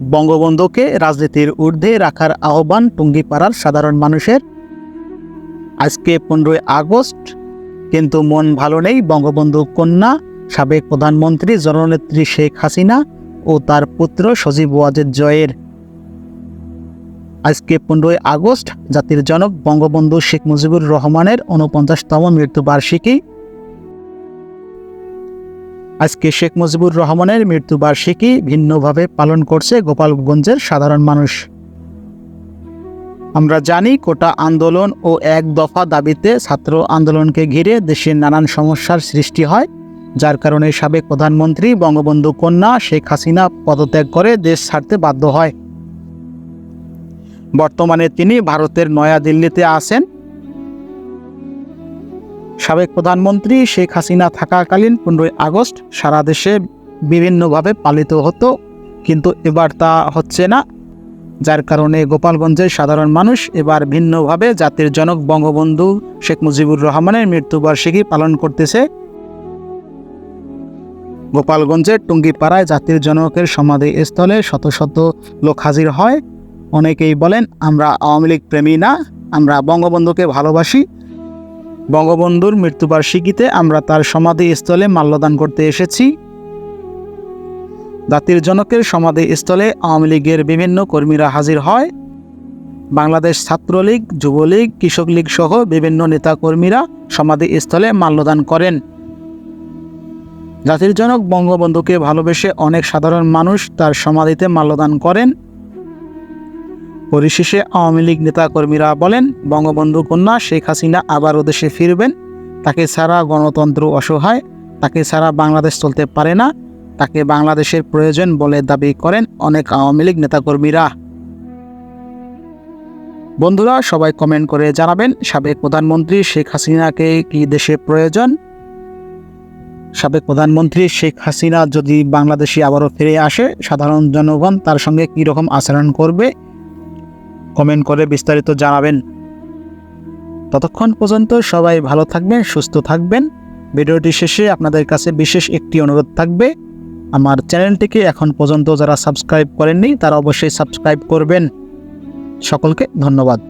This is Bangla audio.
বঙ্গবন্ধুকে রাজনীতির ঊর্ধ্বে রাখার আহ্বান টুঙ্গিপাড়ার সাধারণ মানুষের। আজকে পনেরোই আগস্ট, কিন্তু মন ভালো নেই বঙ্গবন্ধু কন্যা, সাবেক প্রধানমন্ত্রী জননেত্রী শেখ হাসিনা ও তার পুত্র সজীব ওয়াজেদ জয়ের। আজকে পনেরোই আগস্ট, জাতির জনক বঙ্গবন্ধু শেখ মুজিবুর রহমানের উনপঞ্চাশতম মৃত্যুবার্ষিকী। আজকে শেখ মুজিবুর রহমানের মৃত্যুবার্ষিকী ভিন্নভাবে পালন করছে গোপালগঞ্জের সাধারণ মানুষ। আমরা জানি, কোটা আন্দোলন ও এক দফা দাবিতে ছাত্র আন্দোলনকে ঘিরে দেশের নানান সমস্যার সৃষ্টি হয়, যার কারণে সাবেক প্রধানমন্ত্রী বঙ্গবন্ধু কন্যা শেখ হাসিনা পদত্যাগ করে দেশ ছাড়তে বাধ্য হয়। বর্তমানে তিনি ভারতের নয়াদিল্লিতে আছেন। সাবেক প্রধানমন্ত্রী শেখ হাসিনা থাকাকালীন পনেরোই আগস্ট সারা দেশে বিভিন্নভাবে পালিত হতো, কিন্তু এবার তা হচ্ছে না, যার কারণে গোপালগঞ্জের সাধারণ মানুষ এবার ভিন্নভাবে জাতির জনক বঙ্গবন্ধু শেখ মুজিবুর রহমানের মৃত্যুবার্ষিকী পালন করতেছে। গোপালগঞ্জের টুঙ্গিপাড়ায় জাতির জনকের সমাধিস্থলে শত শত লোক হাজির হয়। অনেকেই বলেন, আমরা আওয়ামী লীগ প্রেমী না, আমরা বঙ্গবন্ধুকে ভালোবাসি বঙ্গবন্ধুর মৃত্যুবার্ষিকীতে আমরা তার সমাধিস্থলে মাল্যদান করতে এসেছি। জাতির জনকের সমাধিস্থলে আওয়ামী লীগের বিভিন্ন কর্মীরা হাজির হয়। বাংলাদেশ ছাত্রলীগ, যুবলীগ, কৃষক লীগ সহ বিভিন্ন নেতাকর্মীরা সমাধিস্থলে মাল্যদান করেন। জাতির জনক বঙ্গবন্ধুকে ভালোবেসে অনেক সাধারণ মানুষ তার সমাধিতে মাল্যদান করেন। পরিশেষে আওয়ামী লীগ নেতাকর্মীরা বলেন, বঙ্গবন্ধু কন্যা শেখ হাসিনা আবারও দেশে ফিরবেন। তাকে ছাড়া গণতন্ত্র অসহায়, তাকে ছাড়া বাংলাদেশ চলতে পারে না। তাকে বাংলাদেশের প্রয়োজন বলে দাবি করেন অনেক আওয়ামী লীগ নেতাকর্মীরা। বন্ধুরা, সবাই কমেন্ট করে জানাবেন, সাবেক প্রধানমন্ত্রী শেখ হাসিনাকে কি দেশে প্রয়োজন? সাবেক প্রধানমন্ত্রী শেখ হাসিনা যদি বাংলাদেশে আবারও ফিরে আসে, সাধারণ জনগণ তার সঙ্গে কী রকম আচরণ করবে? কমেন্ট করে বিস্তারিত জানাবেন। ততক্ষণ পর্যন্ত সবাই ভালো থাকবেন, সুস্থ থাকবেন। ভিডিওটি শেষে আপনাদের কাছে বিশেষ একটি অনুরোধ থাকবে। আমার চ্যানেলটিকে এখন পর্যন্ত যারা সাবস্ক্রাইব করেননি, তারা অবশ্যই সাবস্ক্রাইব করবেন। সকলকে ধন্যবাদ।